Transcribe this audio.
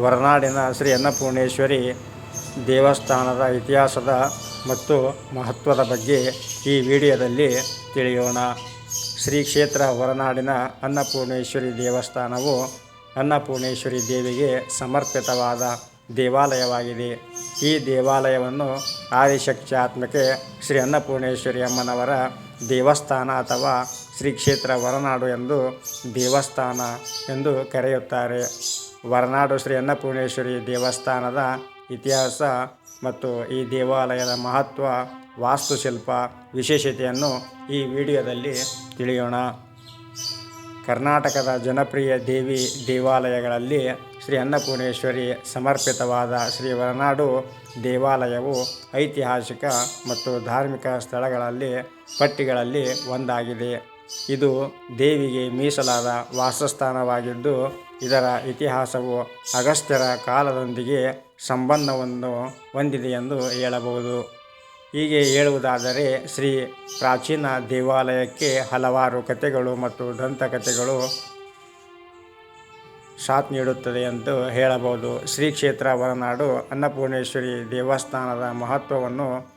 ಹೊರನಾಡಿನ ಶ್ರೀ ಅನ್ನಪೂರ್ಣೇಶ್ವರಿ ದೇವಸ್ಥಾನದ ಇತಿಹಾಸದ ಮತ್ತು ಮಹತ್ವದ ಬಗ್ಗೆ ಈ ವಿಡಿಯೋದಲ್ಲಿ ತಿಳಿಯೋಣ. ಶ್ರೀ ಕ್ಷೇತ್ರ ಹೊರನಾಡಿನ ಅನ್ನಪೂರ್ಣೇಶ್ವರಿ ದೇವಸ್ಥಾನವು ಅನ್ನಪೂರ್ಣೇಶ್ವರಿ ದೇವಿಗೆ ಸಮರ್ಪಿತವಾದ ದೇವಾಲಯವಾಗಿದೆ. ಈ ದೇವಾಲಯವನ್ನು ಆದಿಶಕ್ತ್ಯಾತ್ಮಕೆ ಶ್ರೀ ಅನ್ನಪೂರ್ಣೇಶ್ವರಿ ಅಮ್ಮನವರ ದೇವಸ್ಥಾನ ಅಥವಾ ಶ್ರೀ ಕ್ಷೇತ್ರ ಹೊರನಾಡು ಎಂದು ದೇವಸ್ಥಾನ ಎಂದು ಕರೆಯುತ್ತಾರೆ. ಹೊರನಾಡು ಶ್ರೀ ಅನ್ನಪೂರ್ಣೇಶ್ವರಿ ದೇವಸ್ಥಾನದ ಇತಿಹಾಸ ಮತ್ತು ಈ ದೇವಾಲಯದ ಮಹತ್ವ, ವಾಸ್ತುಶಿಲ್ಪ, ವಿಶೇಷತೆಯನ್ನು ಈ ವಿಡಿಯೋದಲ್ಲಿ ತಿಳಿಯೋಣ. ಕರ್ನಾಟಕದ ಜನಪ್ರಿಯ ದೇವಿ ದೇವಾಲಯಗಳಲ್ಲಿ ಶ್ರೀ ಅನ್ನಪೂರ್ಣೇಶ್ವರಿ ಸಮರ್ಪಿತವಾದ ಶ್ರೀ ಹೊರನಾಡು ದೇವಾಲಯವು ಐತಿಹಾಸಿಕ ಮತ್ತು ಧಾರ್ಮಿಕ ಸ್ಥಳಗಳಲ್ಲಿ, ಪಟ್ಟಿಗಳಲ್ಲಿ ಒಂದಾಗಿದೆ. ಇದು ದೇವಿಗೆ ಮೀಸಲಾದ ವಾಸಸ್ಥಾನವಾಗಿದ್ದು, ಇದರ ಇತಿಹಾಸವು ಅಗಸ್ತ್ಯರ ಕಾಲದೊಂದಿಗೆ ಸಂಬಂಧವನ್ನು ಹೊಂದಿದೆ ಎಂದು ಹೇಳಬಹುದು. ಹೀಗೆ ಹೇಳುವುದಾದರೆ, ಶ್ರೀ ಪ್ರಾಚೀನ ದೇವಾಲಯಕ್ಕೆ ಹಲವಾರು ಕಥೆಗಳು ಮತ್ತು ದಂತಕಥೆಗಳು ಸಾಥ್ ನೀಡುತ್ತದೆ ಎಂದು ಹೇಳಬಹುದು. ಶ್ರೀ ಕ್ಷೇತ್ರ ಹೊರನಾಡು, ಅನ್ನಪೂರ್ಣೇಶ್ವರಿ ದೇವಸ್ಥಾನದ ಮಹತ್ವವನ್ನು